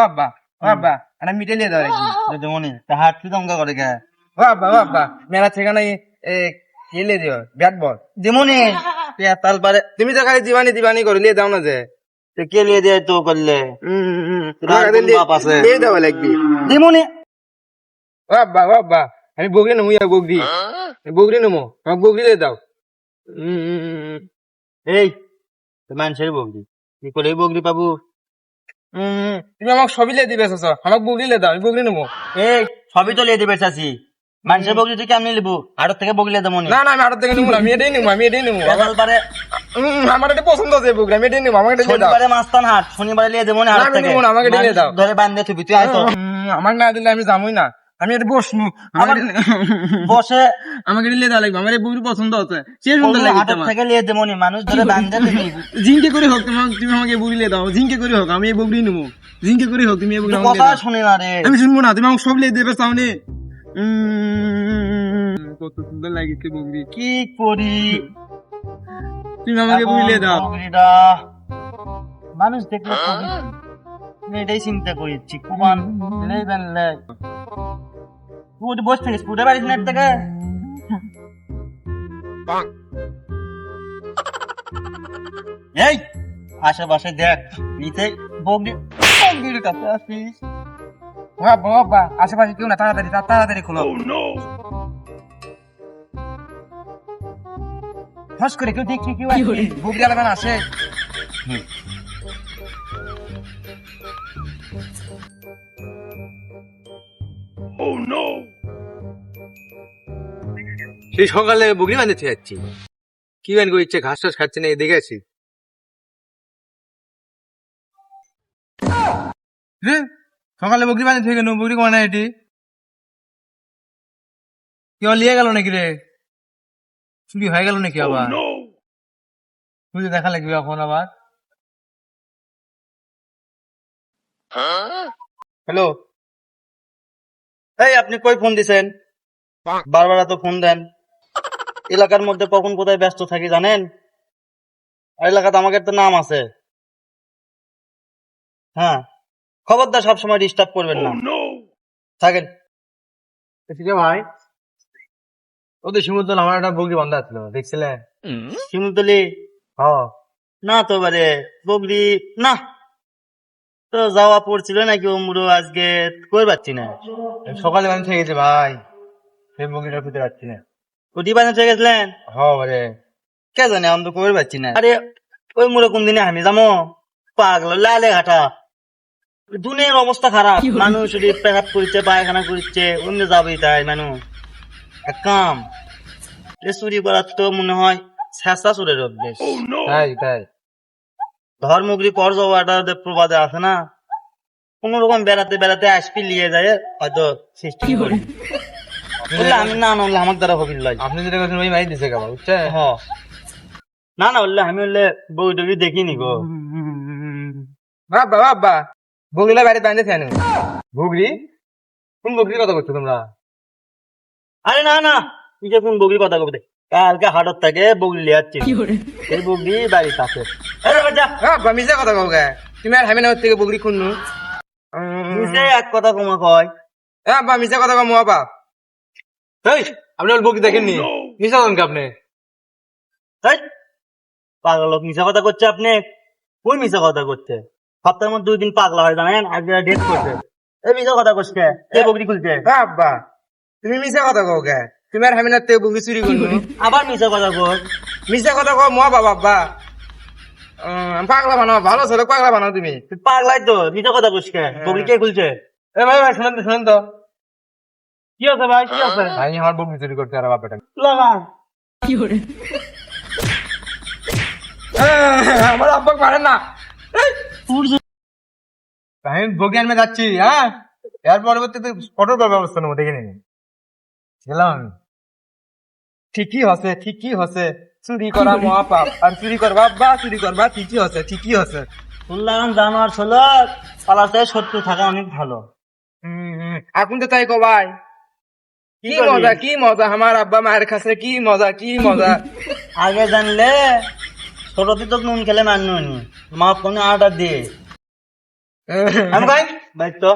আব্বা ও আব্বা এটা মিটে নিয়ে দাও নাকি যেমন হাত কি দঙ্গা করে গে ও আব্বা মেলা ঠিকানা এ খেলে দিও? Bat ball. যেমনই তাল পারে। তুমি তো খালি দিবানি দিবানি করে লিয়ে দাও না যে। তো কে লিয়ে দিয়ে তো করলে? লিয়ে দেওয়া লাগবে। আব্বা ও আব্বা আমি বগরি নেব ইয়া বগরি। বগরি নেব আমাকে বগরি লিয়ে দাও। এই তো মানুষের বগরি। কি করে বগরি পাবো? তুমি আমাকে সবই লিয়ে দিবে চাচা। আমাকে বগলি লিয়ে দাও আমি বগলি নেব। এই সবই তো লিয়ে দিবে চাষি মানুষের বগলি তুই কেমনি লিবু আড়ত থেকে বগলি দেবো না। না আমি আড়ত থেকে নেব আমি এটাই নেব আমি এটাই নেব। সকাল পারে আমার এটা পছন্দ আছে বগরি আমি এটাই নেব আমাকে এটা লিয়ে দাও। শনিবারে মাস্তান হাট শনিবারে লিয়ে দেবো না থেকে। আমাকে এটা দাও। ধরে বান্ধে থুবি তুই আয় তো। আমাকে না দিলে আমি যামই না। আমি এটা বসবো আবার বসে আমাকে লিয়ে দেওয়া লাগবে আমার এই বগরি পছন্দ হচ্ছে। সে সুন্দর লাগে হাটের থেকে লিয়ে দেবো নি মানুষ ধরে বান্ধে জিঙ্কে করে হোক তুমি আমাকে বগরি লিয়ে দাও জিঙ্কে করে হোক আমি এই বগরি নেব। জিঙ্কে করে হোক তুমি এই বগরি কথা। শুনি না রে আমি শুনব না তুমি আমাকে সব লিয়ে দেবে সামনে। কত সুন্দর লাগিছে বগরি কি করি? তুমি আমাকে লিয়ে দাও মানুষ দেখলে এটাই চিন্তা করেছি কুমান দিলেই বেনলে তুই বসে থাকিস পুরে বাড়ির নেট থেকে। এই আশেপাশে দেখ নিচে বগরি বগরির কাছে আসিস। বাবা বাবা আশেপাশে কেউ না তাড়াতাড়ি তা- তাড়াতাড়ি খোলো। ফস করে কেউ দেখি কেউ বগরি আলাদা আসে। সেই সকালে বগরি বাঁধতে যাচ্ছি। কি বান করছে ঘাস টাস খাচ্ছে না দেখে আছি। রে, সকালে বাঁধতে বকরি কোনা এটি। কেউ লিয়ে গেল নাকি রে? চুরি হয়ে গেল নাকি আবার? তুই দেখা লাগবে এখন আবার? হ্যালো? এই আপনি কই ফোন দিছেন? বারবার এত ফোন দেন। এলাকার মধ্যে কখন কোথায় ব্যস্ত থাকি জানেন? এলাকাতে আমাকে একটা নাম আছে। হ্যাঁ। খবরদার সবসময় ডিস্টার্ব করবেন না। থাকেন। ঠিক আছে ভাই। ওদের সমুদ্র আমার একটা বগি বন্ধ ছিল দেখছিলেন? শিমুলতলি হ। না তো বারে বগরি না। তো যাওয়া পড়ছিল নাকি ওমরো আজকে কই পাচ্ছি না? সকালে বান্ধে থেকে গেছে ভাই। সেই বকরিটা খুঁজে পাচ্ছি না। ওটি বাজাতে গেছিলেন? হ্যাঁ বারে। কে জানে আমি তো কই পাচ্ছি না। আরে ওই মুরে কোন দিনে আমি যাব? পাগল লালে ঘাটা। দুনিয়ার অবস্থা খারাপ। মানুষ যদি পেশাব করছে পায়খানা করছে অন্য যাবেই তাই মানুষ। এক কাম এ চুরি করার তো মনে হয় শেষা চুরের অভ্যেস। তাই তাই। ধর্মগুলি কর যাওয়াটা যে প্রবাদে আছে না কোন রকম বেড়াতে বেড়াতে আসবি লিয়ে যায় হয়তো সৃষ্টি করি। আমি না না আমার দ্বারা হবিল লয়। আপনি যেটা ওই মাই দিছে বুঝছে হ। না না বললে আমি বললে বই টবি দেখিনি গো। বাবা বাবা বাইরে বাঁধে বগরি? কোন বগরির কথা বলছো তোমরা? আরে না না তুই যে কোন বগরির কথা কবে কালকে হাটত থেকে বগরি লিয়ে যাচ্ছি এই বগরি বাড়িতে আছে। বাজা কথা কও গে তুমি আর হামিনা থেকে বগরি খুননু নিচে এক কথা কমা কয়। বাবা মিশা কথা কও বাবা এই আপনি ওর বগরি দেখেননি মিশা করেন আপনি। তাই পাগল লোক মিশা কথা করছে আপনি? কোন মিশা কথা করছে সপ্তাহের মধ্যে দুই দিন পাগলা হয় জানেন? আজকে ডেট করছে এই মিশা কথা করছে এই বগরি খুলছে। বাবা তুমি মিশা কথা কও গে তুমি আর হামিনা থেকে বগরি চুরি করনু আবার মিশা কথা কর মিশা কথা কও মা বাবা বাবা পাগলা বানাও ভালো ছেলে পাগলা বানাও তুমি। পাগলাই তো কথা বগরি কে? খুলছে? এ ভাই ভাই শুনেন শুনেন তো। কি আছে ভাই কি আছে? আমি আমার চুরি করতে আর বাপটা লাগা আমার আব্বা পারে না। আমি বগি আনবে যাচ্ছি হ্যাঁ? এর পরবর্তীতে ফটোর ব্যবস্থা নেব দেখে নিন। ঠিকই হসে ঠিকই হসে। চুরি করা মহাপাপ। আর চুরি করবা বা চুরি করবা ঠিকই আছে ঠিকই আছে শুনলাম জানোয়ার ছিল পালাতে শত্রু থাকা অনেক ভালো। এখন তো তাই কো ভাই কি মজা কি মজা আমার আব্বা মায়ের কাছে কি মজা কি মজা। আগে জানলে ছোটতে তো নুন খেলে মান্য নি মা ফোনে আটা দিয়ে। আমি কই বাইর তো।